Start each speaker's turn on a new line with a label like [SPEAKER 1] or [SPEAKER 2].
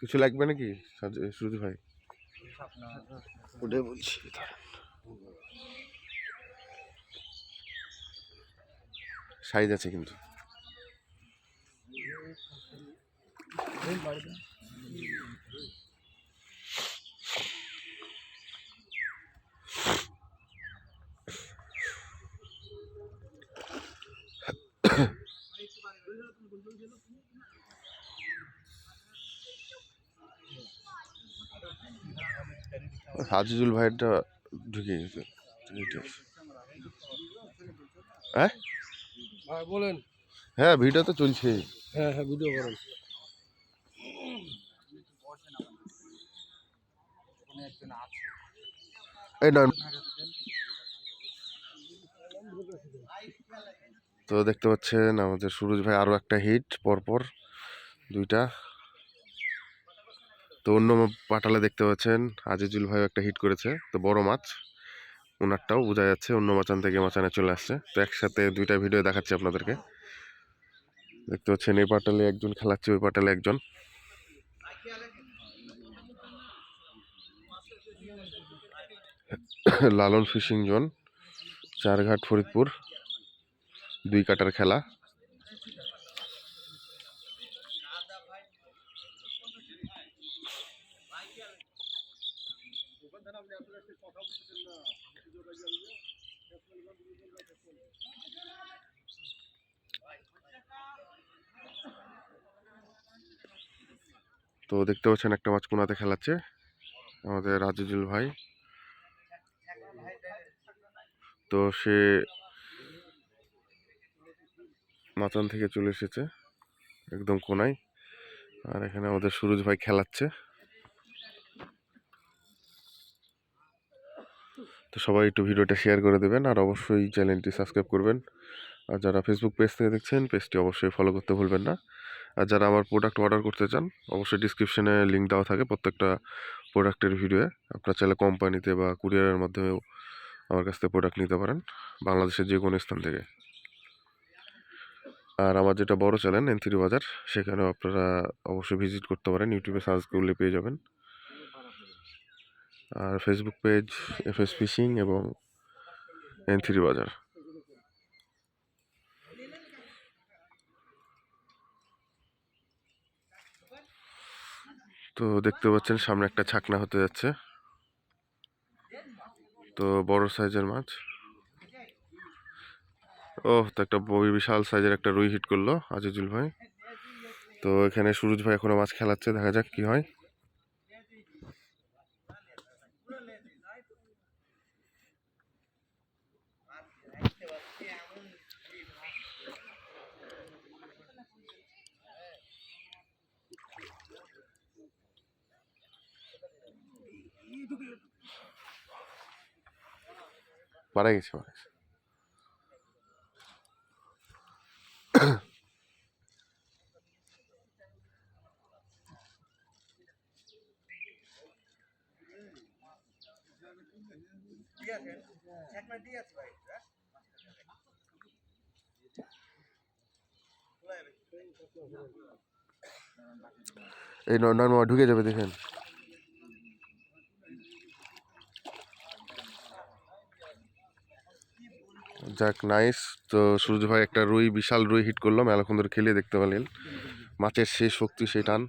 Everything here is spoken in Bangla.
[SPEAKER 1] কিছু লাগবে নাকি সাজ- সুরজ ভাই? ওটাই বলছি। সাইজ আছে কিন্তু। আজিজুল ভাইয়েরটা ঢুকে গেছে হ্যাঁ?
[SPEAKER 2] হ্যাঁ বলেন।
[SPEAKER 1] হ্যাঁ ভিডিও তো চলছে।
[SPEAKER 2] হ্যাঁ হ্যাঁ ভিডিও করেন।
[SPEAKER 1] এই নয় তো দেখতে পাচ্ছেন আমাদের সুরজ ভাই আরও একটা হিট পরপর দুইটা। তো অন্য পাটালে দেখতে পাচ্ছেন আজিজুল ভাই একটা হিট করেছে, তো বড় মাছ। ওনারটাও বোঝা যাচ্ছে অন্য মাচান থেকে মাচানে চলে আসছে। তো একসাথে দুইটা ভিডিও দেখাচ্ছি আপনাদেরকে। দেখতে পাচ্ছেন এই পাটালে একজন খেলাচ্ছে, ওই পাটালে একজন। Lalon fishing zone, Charghat Faridpur. দুই কাটার খেলা। তো দেখতে পাচ্ছেন একটা মাছ কোনাতে খেলাচ্ছে আমাদের আজিজুল ভাই। তো সে মাচান থেকে চলে এসেছে, একদম কোনায়। আর এখানে আমাদের সুরজ ভাই খেলাচ্ছে। তো সবাই একটু ভিডিওটা শেয়ার করে দেবেন, আর অবশ্যই চ্যানেলটি সাবস্ক্রাইব করবেন। আর যারা ফেসবুক পেজ থেকে দেখছেন পেজটি অবশ্যই ফলো করতে ভুলবেন না। আর যারা আমার প্রোডাক্ট অর্ডার করতে চান, অবশ্যই ডিসক্রিপশনে লিঙ্ক দেওয়া থাকে প্রত্যেকটা প্রোডাক্টের ভিডিওয়ে আপনার চাইলে কোম্পানিতে বা কুরিয়ারের মাধ্যমেও আমার কাছ থেকে প্রোডাক্ট নিতে পারেন, বাংলাদেশের যে কোনো স্থান থেকে। আর আমার যেটা বড় চ্যানেল এন থ্রি বাজার, সেখানেও আপনারা অবশ্যই ভিজিট করতে পারেন। ইউটিউবে সার্চ করলে পেয়ে যাবেন। আর Facebook page F S fishing এবং এন থ্রি বাজার। তো দেখতে পাচ্ছেন, সামনে একটা ছাকনা হতে যাচ্ছে। তো বড় সাইজের মাছ। ও তো একটা বড় বিশাল সাইজের একটা রুই হিট করল, আজিজুল ভাই। তো এখানে সুরজ ভাই এখনও মাছ খেলাচ্ছে, দেখা যাক কি হয়। মারা গেছে মারা গেছে। এই নয় মামা ঢুকে যাবে, দেখেন। যাক নাইস তো সূর্য ভাই একটা রুই, বিশাল রুই হিট করল ধরে খেলে দেখতে পেলেন। মাছের সেই শক্তি, সেই টান।